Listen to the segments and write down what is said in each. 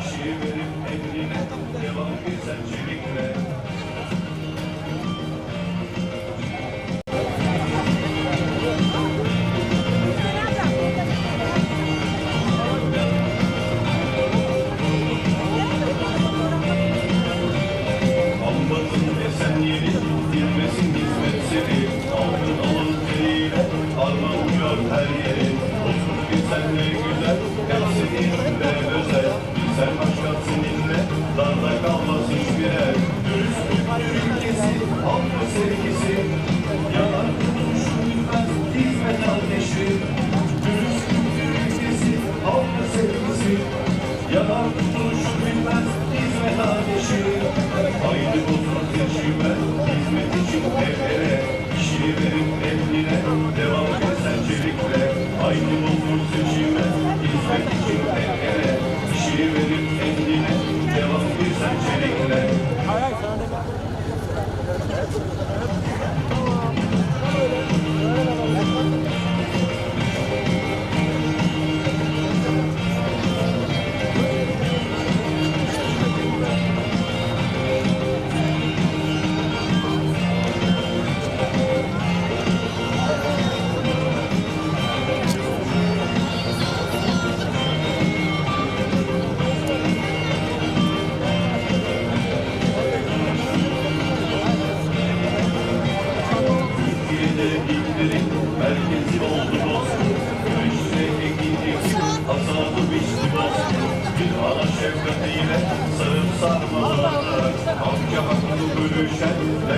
işi verip eline, devam güzel işi hakkı bölüşen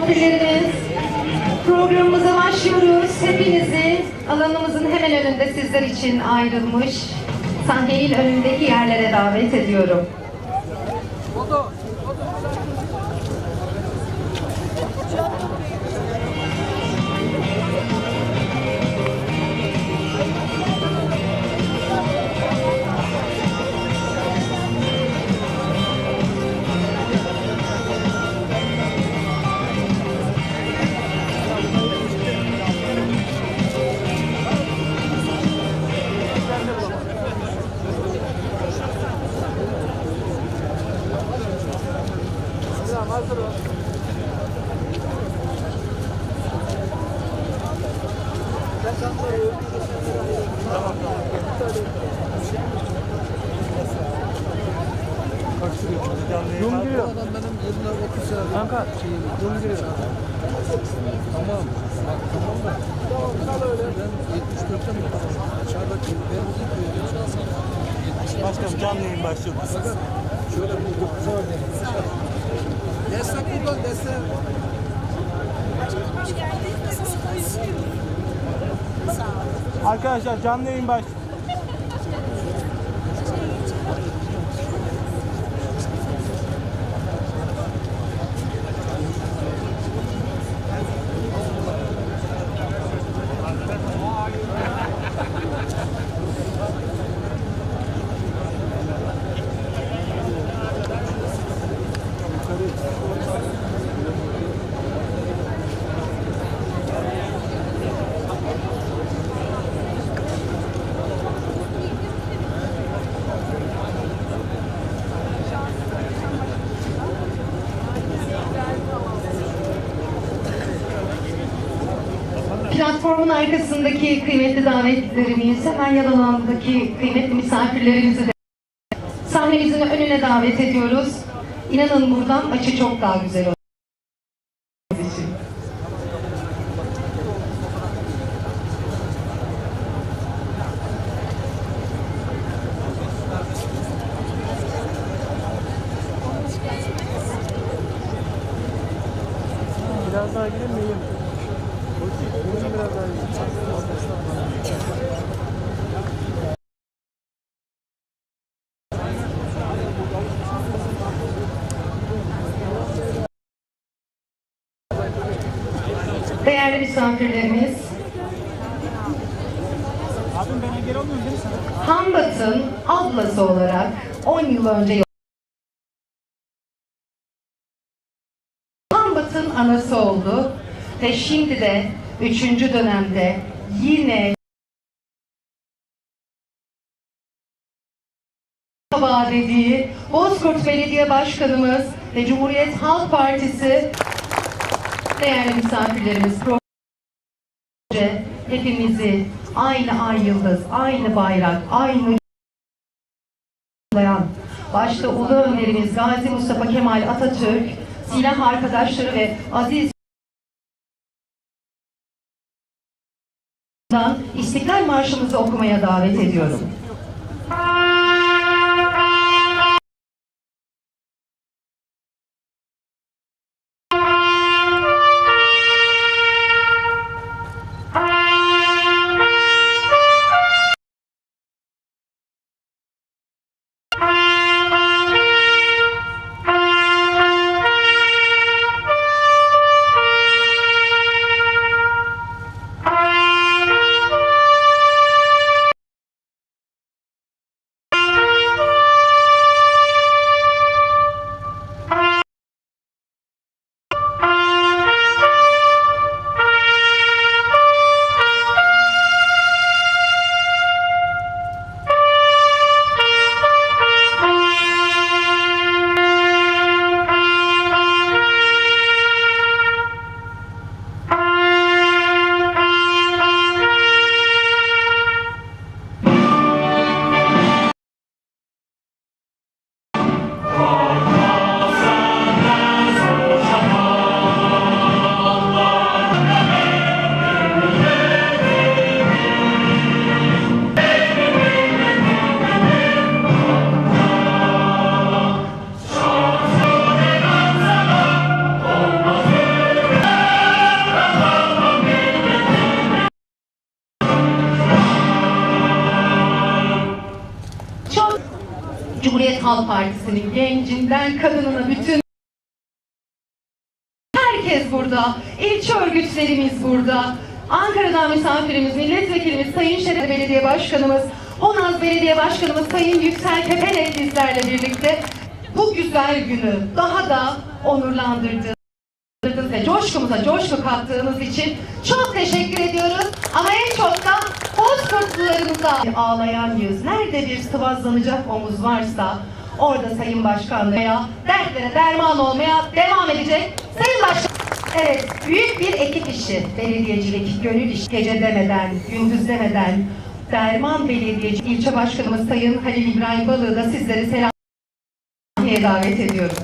misafirlerimiz, programımıza başlıyoruz. Hepinizi alanımızın hemen önünde sizler için ayrılmış sahnenin önündeki yerlere davet ediyorum. Rum giriyor. Adam benim yıllar 30 sene Kanka şeyim, rum giriyor. Tamam. Bak tamam da. Tamam kal öyle. Ben 74'te mi tamam. Dışarıdaki ben ilk videoyu çalsam. Başkanım canlı yayın başlıyor. Bakın şöyle bir dokuza var benim. Destek buradan destek. Hoş geldiniz. Nasılsınız? Sağ olun. Arkadaşlar canlı yayın başlıyor. Platformun arkasındaki kıymetli davetlilerimiz, hemen yan alandaki kıymetli misafirlerimizi de sahnemizin önüne davet ediyoruz. İnanın buradan açı çok daha güzel olur. Biraz daha girelim? Değerli misafirlerimiz? Hambat'ın ablası olarak 10 yıl önce Hambat'ın anası oldu ve şimdi de 3. dönemde yine Sabah dediği Bozkurt Belediye Başkanımız ve Cumhuriyet Halk Partisi değerli misafirlerimiz hepimizi aynı ay yıldız, aynı bayrak, aynı. Başta Ulu Önderimiz Gazi Mustafa Kemal Atatürk, silah arkadaşları ve aziz İstiklal Marşımızı okumaya davet ediyorum. Gencinden kadınına bütün Herkes burada. İlçe örgütlerimiz burada. Ankara'dan misafirimiz, milletvekilimiz, Sayın Şeref Belediye Başkanımız, Honaz Belediye Başkanımız Sayın Yüksel Tepenek bizlerle birlikte bu güzel günü daha da onurlandırdınız ve coşkumuza coşku kattığınız için çok teşekkür ediyoruz. Ama en çok da Bozkurtlularımıza ağlayan yüz, nerede bir sıvazlanacak omuz varsa orada Sayın Başkan veya dertlere derman olmaya devam edecek. Sayın Başkan, evet büyük bir ekip işi, belediyecilik, gönül işi, gece demeden, gündüz demeden, Derman Belediyeci ilçe başkanımız Sayın Halil İbrahim Balığı da sizleri selam davet ediyorum.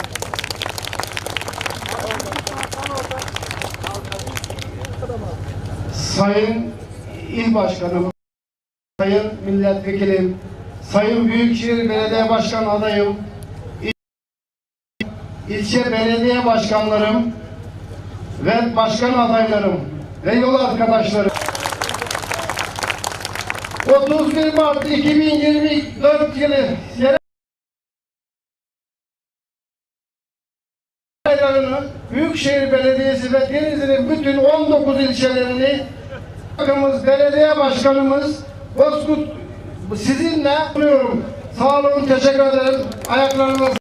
Sayın İl Başkanım, Sayın Milletvekilim, Sayın Büyükşehir Belediye Başkan adayım, il- ilçe belediye başkanlarım ve başkan adaylarım ve yol arkadaşlarım. 31 Mart 2024 yılı yerel Büyükşehir Belediyesi ve Denizli'nin bütün 19 ilçelerini Başkanımız, belediye başkanımız Bozkurt sizinle buluyorum. Sağ olun, teşekkür ederim. Ayaklarınıza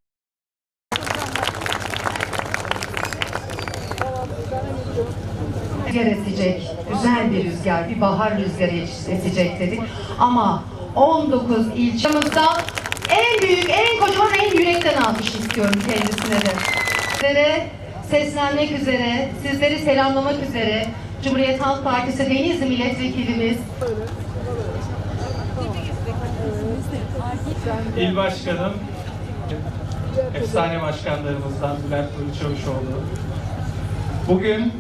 rüzgar esecek, güzel bir rüzgar, bir bahar rüzgarı esecek dedik. Ama 19 ilçemizde en büyük, en kocaman, en yürekten alkış istiyorum kendisine de. Sizlere seslenmek üzere, sizleri selamlamak üzere Cumhuriyet Halk Partisi Denizli Milletvekilimiz İl Başkanım, efsane başkanlarımızdan Bülent Çavuşoğlu. Bugün,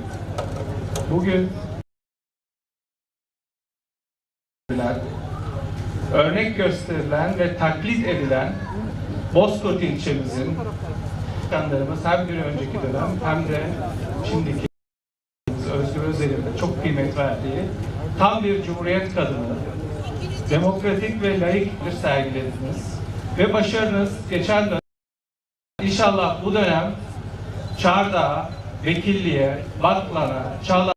bugün örnek gösterilen ve taklit edilen Bozkurt ilçemizin başkanlarımız hem bir önceki dönem hem de şimdiki Özgür Özel'in çok kıymet verdiği tam bir cumhuriyet kadını, demokratik ve layık bir sergilediniz. Ve başarınız geçen dönem inşallah bu dönem Çardağ'a, Vekilliğe, Batman'a, Çağla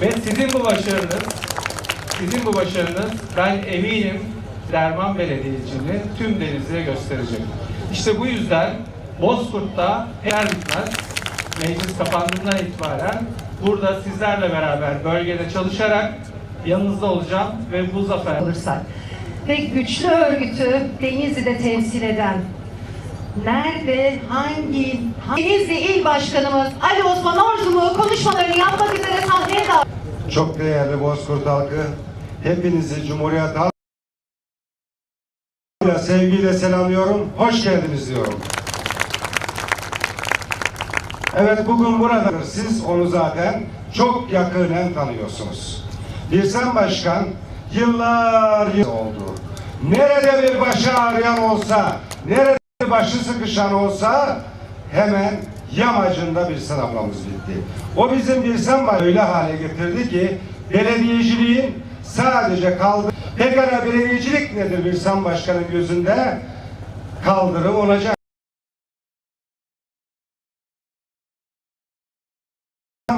ve sizin bu başarınız sizin bu başarınız ben eminim Derman Belediyeciliğini tüm Denizli'ye gösterecek. İşte bu yüzden Bozkurt'ta her bitmez meclis kapandığından itibaren burada sizlerle beraber bölgede çalışarak yanınızda olacağım ve bu zafer olursak ve güçlü örgütü Denizli'de temsil eden nerede, hangi, hangi Denizli İl Başkanımız Ali Osman Ortum'u konuşmalarını yapmak üzere sahneye davet Çok değerli Bozkurt halkı, hepinizi Cumhuriyet Halk sevgiyle selamlıyorum. Hoş geldiniz diyorum. Evet bugün burada siz onu zaten çok yakinen tanıyorsunuz. Birsen Başkan yıllar yıl oldu. Nerede bir başı ağrıyan olsa, nerede bir başı sıkışan olsa hemen yamacında bir ablamız bitti. O bizim Birsen Başkan öyle hale getirdi ki belediyeciliğin sadece kaldı. Pekala belediyecilik nedir Birsen Başkan'ın gözünde? Kaldırım olacak.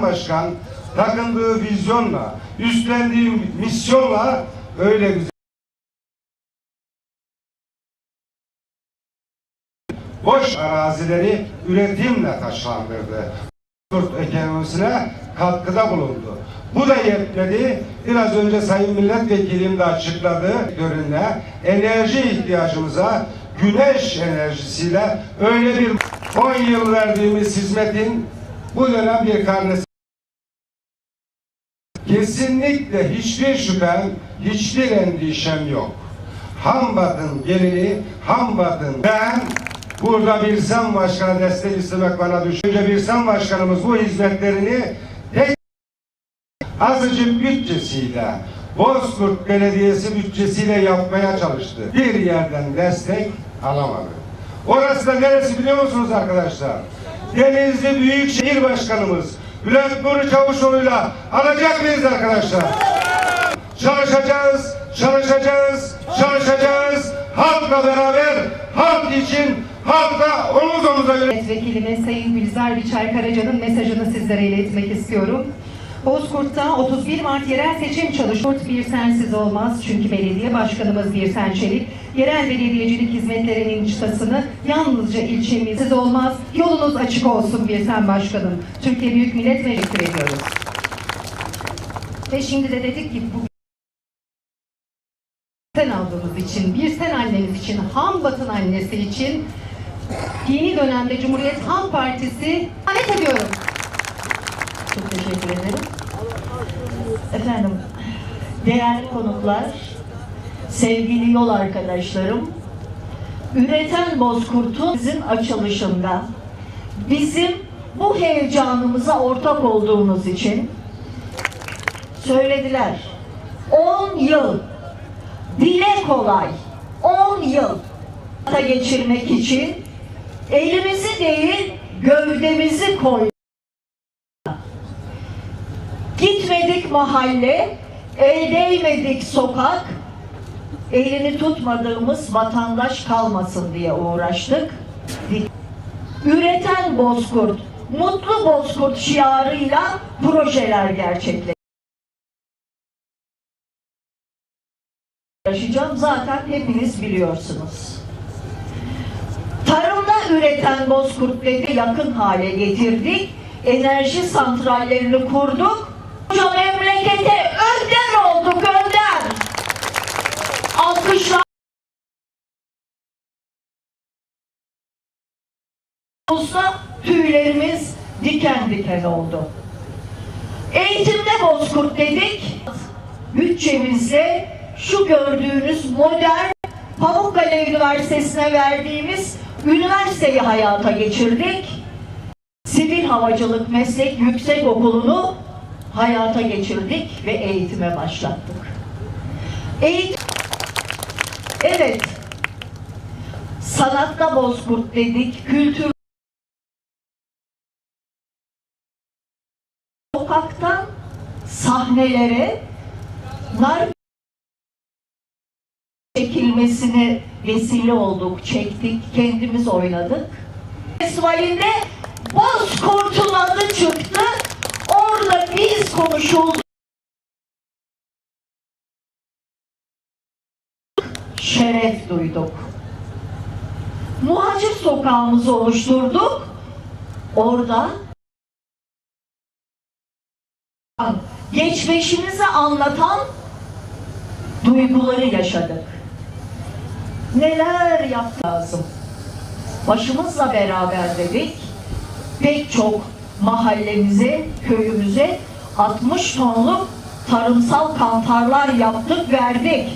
Başkan takındığı vizyonla, üstlendiği misyonla öyle güzel boş arazileri üretimle taşlandırdı. Kürt ekonomisine katkıda bulundu. Bu da yetmedi. Biraz önce Sayın Milletvekilim de açıkladı görünle enerji ihtiyacımıza güneş enerjisiyle öyle bir 10 yıl verdiğimiz hizmetin bu dönem bir karnesi Kesinlikle hiçbir şüphem, hiçbir endişem yok. Hambat'ın gelini, Hambat'ın ben burada bir sen başkana destek istemek bana düşünce bir sen başkanımız bu hizmetlerini tek azıcık bütçesiyle Bozkurt Belediyesi bütçesiyle yapmaya çalıştı. Bir yerden destek alamadı. Orası da neresi biliyor musunuz arkadaşlar? Denizli Büyükşehir Başkanımız Bülent Nuri Çavuşoğlu'yla alacak mıyız arkadaşlar? çalışacağız, çalışacağız, çalışacağız. Halkla beraber, halk için, halkla omuz omuza Milletvekilimiz Sayın Gülizar Biçer Karaca'nın mesajını sizlere iletmek istiyorum. Bozkurt'ta 31 Mart yerel seçim çalışması bir sensiz olmaz. Çünkü belediye başkanımız Birsen Çelik, yerel belediyecilik hizmetlerinin çıtasını yalnızca ilçemizsiz olmaz. Yolunuz açık olsun Birsen Başkanım. Türkiye Büyük Millet Meclisi ediyoruz. Ve şimdi de dedik ki bu sen aldığımız için, bir sen annemiz için, Hambat'ın annesi için yeni dönemde Cumhuriyet Halk Partisi davet ediyorum. Çok teşekkür ederim. Efendim, değerli konuklar, sevgili yol arkadaşlarım, Üreten Bozkurt'un bizim açılışında bizim bu heyecanımıza ortak olduğumuz için söylediler. 10 yıl, dile kolay, 10 yıl geçirmek için elimizi değil gövdemizi koyduk. Gitmedik mahalle, el değmedik sokak, elini tutmadığımız vatandaş kalmasın diye uğraştık. Üreten Bozkurt, Mutlu Bozkurt şiarıyla projeler gerçekleştirdik. Zaten hepiniz biliyorsunuz. Tarımda üreten Bozkurt'ları yakın hale getirdik. Enerji santrallerini kurduk. Koca memlekete önder olduk, önder. Alkışlar. Olsa tüylerimiz diken diken oldu. Eğitimde Bozkurt dedik. Bütçemizle şu gördüğünüz modern Pamukkale Üniversitesi'ne verdiğimiz üniversiteyi hayata geçirdik. Sivil Havacılık Meslek Yüksek Okulu'nu hayata geçirdik ve eğitime başlattık. Eğitim Evet. Sanatta bozkurt dedik, kültür sokaktan sahnelere nar çekilmesine vesile olduk, çektik, kendimiz oynadık. Festivalinde Bozkurt'un adı çıktı. Orada biz konuşulduk. Şeref duyduk. Muhacir sokağımızı oluşturduk. Orada geçmişimizi anlatan duyguları yaşadık. Neler yaptık lazım. Başımızla beraber dedik. Pek çok mahallemize, köyümüze 60 tonluk tarımsal kantarlar yaptık, verdik.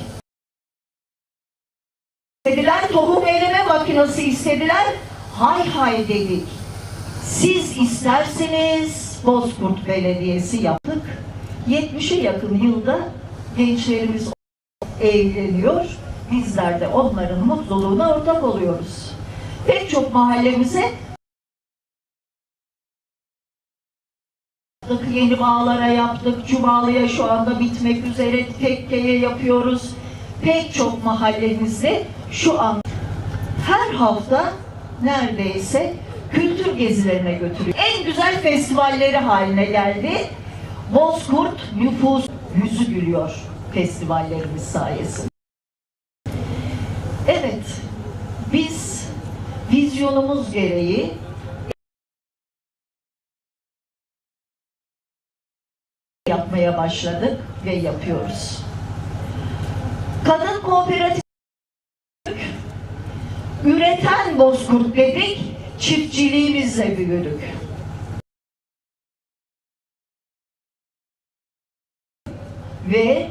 Dediler tohum eleme makinesi istediler. Hay hay dedik. Siz isterseniz Bozkurt Belediyesi yaptık. 70'e yakın yılda gençlerimiz evleniyor. Bizler de onların mutluluğuna ortak oluyoruz. Pek çok mahallemize yaptık, yeni bağlara yaptık, Cumalı'ya şu anda bitmek üzere, Tekke'ye yapıyoruz. Pek çok mahallemizde şu an her hafta neredeyse kültür gezilerine götürüyor. En güzel festivalleri haline geldi. Bozkurt nüfus yüzü gülüyor festivallerimiz sayesinde. Evet, biz vizyonumuz gereği yapmaya başladık ve yapıyoruz. Kadın kooperatif üreten bozkurt dedik, çiftçiliğimizle büyüdük. Ve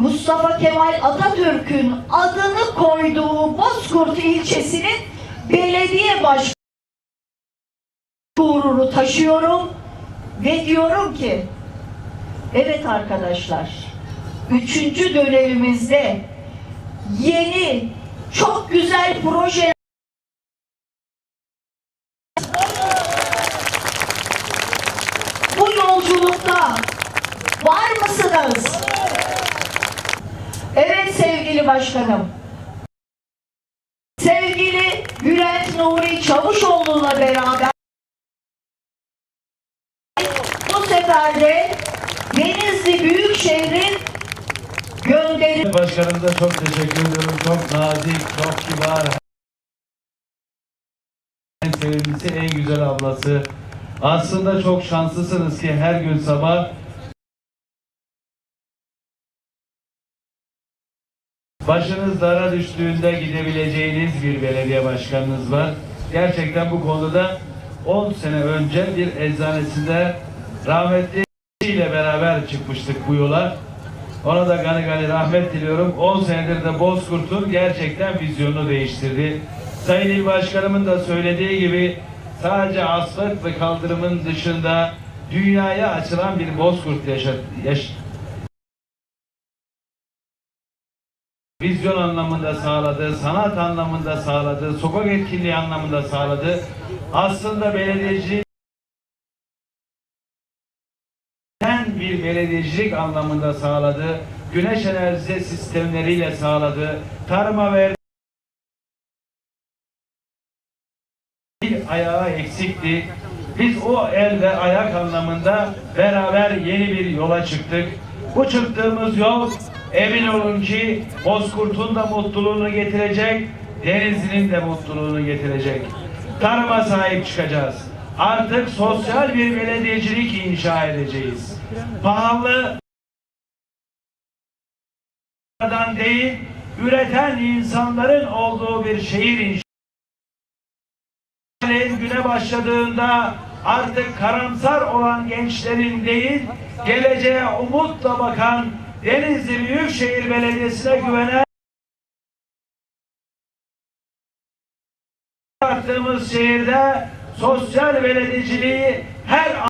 Mustafa Kemal Atatürk'ün adını koyduğu Bozkurt ilçesinin belediye başkanı gururu taşıyorum ve diyorum ki evet arkadaşlar üçüncü dönemimizde yeni çok güzel proje bu yolculukta var mısınız? sevgili başkanım. Sevgili Bülent Nuri Çavuşoğlu'na beraber bu sefer de Denizli Büyükşehir'in gönderi Başkanımıza çok teşekkür ediyorum. Çok nazik, çok kibar. En sevimlisi, en güzel ablası. Aslında çok şanslısınız ki her gün sabah başınız dara düştüğünde gidebileceğiniz bir belediye başkanınız var. Gerçekten bu konuda 10 sene önce bir eczanesinde rahmetli ile beraber çıkmıştık bu yola. Ona da gani gani rahmet diliyorum. 10 senedir de Bozkurt'un gerçekten vizyonunu değiştirdi. Sayın İl Başkanımın da söylediği gibi sadece asfalt ve kaldırımın dışında dünyaya açılan bir Bozkurt yaşa, yaş, vizyon anlamında sağladı, sanat anlamında sağladı, sokak etkinliği anlamında sağladı. Aslında belediyeci belediyecilik anlamında sağladı. Güneş enerjisi sistemleriyle sağladı. Tarıma ver bir ayağı eksikti. Biz o el ve ayak anlamında beraber yeni bir yola çıktık. Bu çıktığımız yol emin olun ki Bozkurt'un da mutluluğunu getirecek, Denizli'nin de mutluluğunu getirecek. Tarıma sahip çıkacağız. Artık sosyal bir belediyecilik inşa edeceğiz. Pahalı değil, üreten insanların olduğu bir şehir inşa güne başladığında artık karamsar olan gençlerin değil, geleceğe umutla bakan Denizli Büyükşehir Belediyesi'ne güvenen yaptığımız şehirde sosyal belediyeciliği her an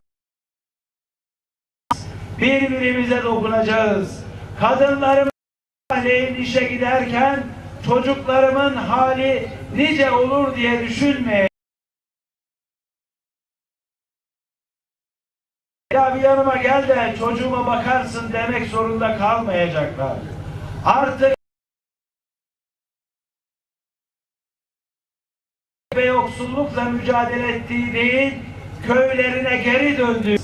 birbirimize dokunacağız. Kadınlarımız Sabahleyin işe giderken çocuklarımın hali nice olur diye düşünmeyin. Ya bir yanıma gel de çocuğuma bakarsın demek zorunda kalmayacaklar. Artık yoksullukla mücadele ettiği değil, köylerine geri döndü.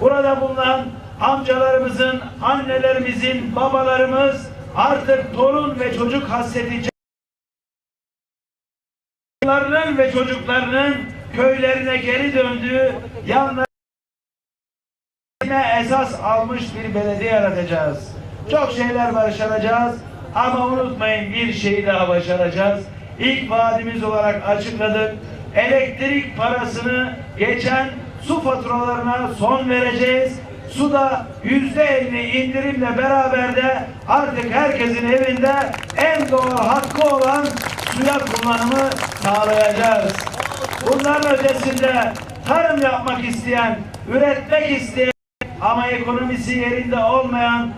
Burada bulunan amcalarımızın, annelerimizin, babalarımız artık torun ve çocuk hasreti çocuklarının ve çocuklarının köylerine geri döndüğü yanlarına esas almış bir belediye yaratacağız. Çok şeyler başaracağız ama unutmayın bir şeyi daha başaracağız. İlk vaadimiz olarak açıkladık. Elektrik parasını geçen su faturalarına son vereceğiz. Suda yüzde elli indirimle beraber de artık herkesin evinde en doğal hakkı olan suya kullanımı sağlayacağız. Bunların ötesinde tarım yapmak isteyen, üretmek isteyen ama ekonomisi yerinde olmayan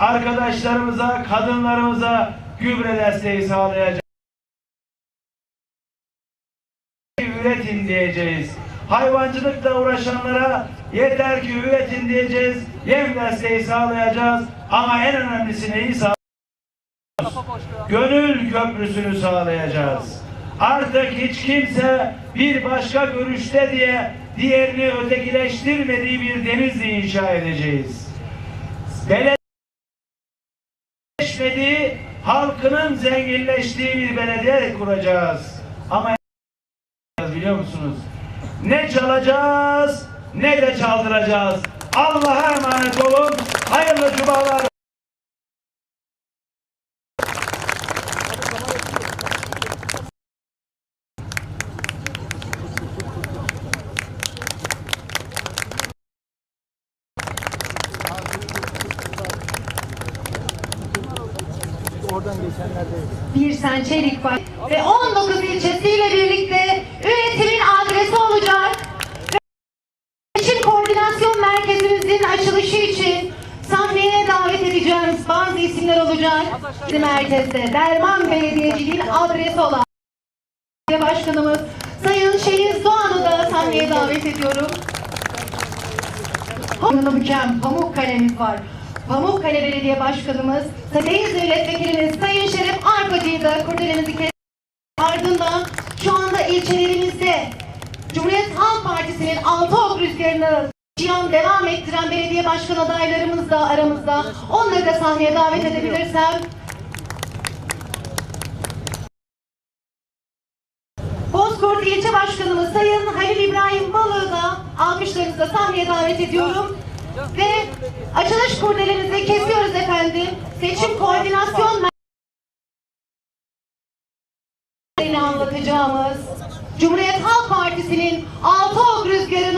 arkadaşlarımıza, kadınlarımıza gübre desteği sağlayacağız. Üretin diyeceğiz. Hayvancılıkla uğraşanlara yeter ki üretin diyeceğiz. Yem desteği sağlayacağız. Ama en önemlisi neyi sağlayacağız? Gönül köprüsünü sağlayacağız. Artık hiç kimse bir başka görüşte diye diğerini ötekileştirmediği bir Denizli inşa edeceğiz. Belediyeleşmediği, halkının zenginleştiği bir belediye kuracağız. Ama biliyor musunuz? Ne çalacağız, ne de çaldıracağız. Allah'a emanet olun. Hayırlı cumalar. bir Sençelik var ve 19 ilçesiyle birlikte Merkezimizin açılışı için sahneye davet edeceğimiz bazı isimler olacak. Bizim merkezde Derman Belediyeciliğin adresi olan Belediye Başkanımız Sayın Şehiz Doğan'ı da sahneye davet ediyorum. Hanımıkem Pamukkale'miz var. Pamukkale Belediye Başkanımız, Denizli Milletvekilimiz Sayın Şeref başkanımıza kurdelemizi kes ardından şu anda ilçelerimizde Cumhuriyet Halk Partisi'nin altı ok rüzgarını Cihan devam ettiren belediye başkan adaylarımız da aramızda. Onları da sahneye davet edebilirsem. Bozkurt İlçe Başkanımız Sayın Halil İbrahim Balığı da alkışlarınızla sahneye davet ediyorum. Ve açılış kurdelemizi kesiyoruz efendim. Seçim Koordinasyon Merkezi'ni anlatacağımız Cumhuriyet Halk Partisi'nin altı ok rüzgarı